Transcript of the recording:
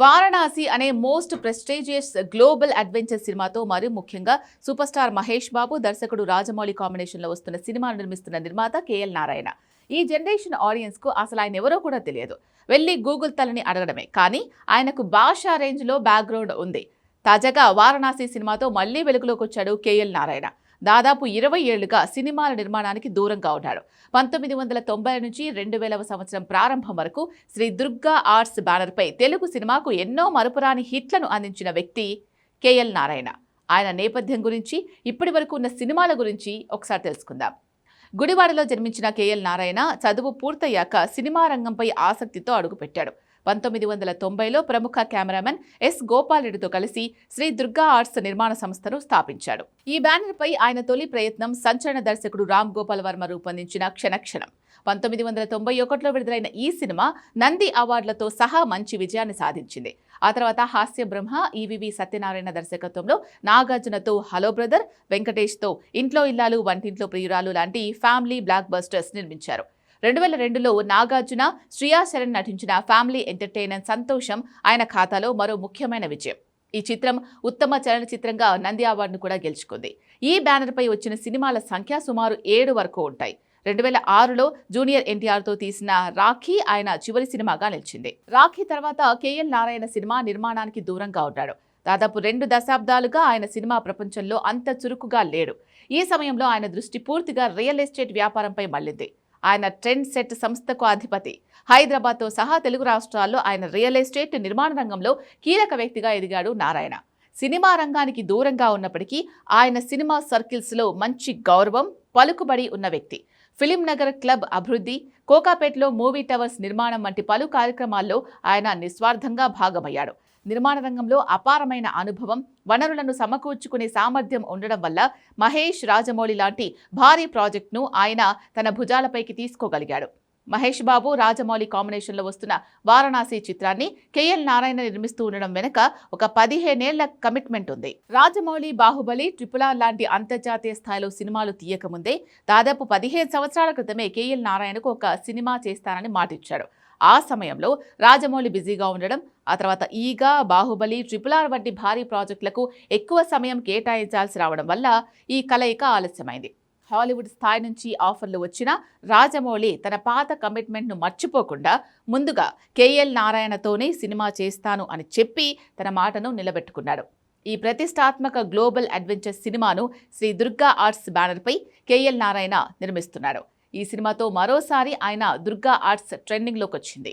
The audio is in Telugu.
వారణాసి అనే మోస్ట్ ప్రెస్టీజియస్ గ్లోబల్ అడ్వెంచర్ సినిమాతో మరియు ముఖ్యంగా సూపర్ స్టార్ మహేష్ బాబు దర్శకుడు రాజమౌళి కాంబినేషన్లో వస్తున్న సినిమాను నిర్మిస్తున్న నిర్మాత కేఎల్ నారాయణ. ఈ జనరేషన్ ఆడియన్స్కు అసలు ఆయన ఎవరో కూడా తెలియదు. వెళ్ళి గూగుల్ తలని అడగడమే. కానీ ఆయనకు భాషా రేంజ్లో బ్యాక్గ్రౌండ్ ఉంది. తాజాగా వారణాసి సినిమాతో మళ్ళీ వెలుగులోకి వచ్చాడు కేఎల్ నారాయణ. దాదాపు ఇరవై ఏళ్ళుగా సినిమాల నిర్మాణానికి దూరంగా ఉన్నాడు. పంతొమ్మిది వందల తొంభై నుంచి రెండు వేలవ సంవత్సరం ప్రారంభం వరకు శ్రీ దుర్గా ఆర్ట్స్ బ్యానర్పై తెలుగు సినిమాకు ఎన్నో మరుపురాని హిట్లను అందించిన వ్యక్తి కేఎల్ నారాయణ. ఆయన నేపథ్యం గురించి ఇప్పటి వరకు ఉన్న సినిమాల గురించి ఒకసారి తెలుసుకుందాం. గుడివాడలో జన్మించిన కేఎల్ నారాయణ చదువు పూర్తయ్యాక సినిమా రంగంపై ఆసక్తితో అడుగుపెట్టాడు. పంతొమ్మిది వందల తొంభైలో ప్రముఖ కెమెరామెన్ ఎస్ గోపాలరెడ్డితో కలిసి శ్రీ దుర్గా ఆర్ట్స్ నిర్మాణ సంస్థను స్థాపించాడు. ఈ బ్యానర్పై ఆయన తొలి ప్రయత్నం సంచలన దర్శకుడు రామ్ గోపాల్ వర్మ రూపొందించిన క్షణక్షణం. పంతొమ్మిది వందల తొంభై ఒకటిలో విడుదలైన ఈ సినిమా నంది అవార్డులతో సహా మంచి విజయాన్ని సాధించింది. ఆ తర్వాత హాస్య బ్రహ్మ ఈవివి సత్యనారాయణ దర్శకత్వంలో నాగార్జునతో హలో బ్రదర్ వెంకటేష్తో ఇంట్లో ఇల్లాలు వంటింట్లో ప్రియురాలు లాంటి ఫ్యామిలీ బ్లాక్ బస్టర్స్ నిర్మించారు. రెండు వేల రెండులో నాగార్జున శ్రియా శరణ్ నటించిన ఫ్యామిలీ ఎంటర్టైనర్ సంతోషం ఆయన ఖాతాలో మరో ముఖ్యమైన విజయం. ఈ చిత్రం ఉత్తమ చలనచిత్రంగా నంది అవార్డును కూడా గెలుచుకుంది. ఈ బ్యానర్పై వచ్చిన సినిమాల సంఖ్య సుమారు ఏడు వరకు ఉంటాయి. రెండు వేల ఆరులో జూనియర్ ఎన్టీఆర్తో తీసిన రాఖీ ఆయన చివరి సినిమాగా నిలిచింది. రాఖీ తర్వాత కేఎల్ నారాయణ సినిమా నిర్మాణానికి దూరంగా ఉన్నాడు. దాదాపు రెండు దశాబ్దాలుగా ఆయన సినిమా ప్రపంచంలో అంత చురుకుగా లేడు. ఈ సమయంలో ఆయన దృష్టి పూర్తిగా రియల్ ఎస్టేట్ వ్యాపారంపై మళ్ళింది. ఆయన ట్రెండ్ సెట్ సంస్థకు అధిపతి. హైదరాబాద్తో సహా తెలుగు రాష్ట్రాల్లో ఆయన రియల్ ఎస్టేట్ నిర్మాణ రంగంలో కీలక వ్యక్తిగా ఎదిగాడు నారాయణ. సినిమా రంగానికి దూరంగా ఉన్నప్పటికీ ఆయన సినిమా సర్కిల్స్లో మంచి గౌరవం పలుకుబడి ఉన్న వ్యక్తి. ఫిలిం నగర్ క్లబ్ అభివృద్ధి కోకాపేట్లో మూవీ టవర్స్ నిర్మాణం వంటి పలు కార్యక్రమాల్లో ఆయన నిస్వార్థంగా భాగమయ్యాడు. నిర్మాణ రంగంలో అపారమైన అనుభవం వనరులను సమకూర్చుకునే సామర్థ్యం ఉండడం వల్ల మహేష్ రాజమౌళి లాంటి భారీ ప్రాజెక్టును ఆయన తన భుజాలపైకి తీసుకోగలిగాడు. మహేష్ బాబు రాజమౌళి కాంబినేషన్లో వస్తున్న వారణాసి చిత్రాన్ని కేఎల్ నారాయణ నిర్మిస్తూ ఉండడం వెనుక ఒక పదిహేనేళ్ళ కమిట్మెంట్ ఉంది. రాజమౌళి బాహుబలి ట్రిపులార్ లాంటి అంతర్జాతీయ స్థాయిలో సినిమాలు తీయకముందే దాదాపు పదిహేను సంవత్సరాల క్రితమే కేఎల్ నారాయణకు ఒక సినిమా చేస్తానని మాటిచ్చాడు. ఆ సమయంలో రాజమౌళి బిజీగా ఉండడం ఆ తర్వాత ఈగా బాహుబలి ట్రిపుల్ ఆర్ వంటి భారీ ప్రాజెక్టులకు ఎక్కువ సమయం కేటాయించాల్సి రావడం వల్ల ఈ కలయిక ఆలస్యమైంది. హాలీవుడ్ స్థాయి నుంచి ఆఫర్లు వచ్చినా రాజమౌళి తన పాత కమిట్మెంట్ను మర్చిపోకుండా ముందుగా కేఎల్ నారాయణతోనే సినిమా చేస్తాను అని చెప్పి తన మాటను నిలబెట్టుకున్నాడు. ఈ ప్రతిష్టాత్మక గ్లోబల్ అడ్వెంచర్ సినిమాను శ్రీ దుర్గా ఆర్ట్స్ బ్యానర్పై కేఎల్ నారాయణ నిర్మిస్తున్నాడు ఈ సినిమాతో మరోసారి ఆయన దుర్గా ఆర్ట్స్ ట్రెండింగ్లోకి వచ్చింది.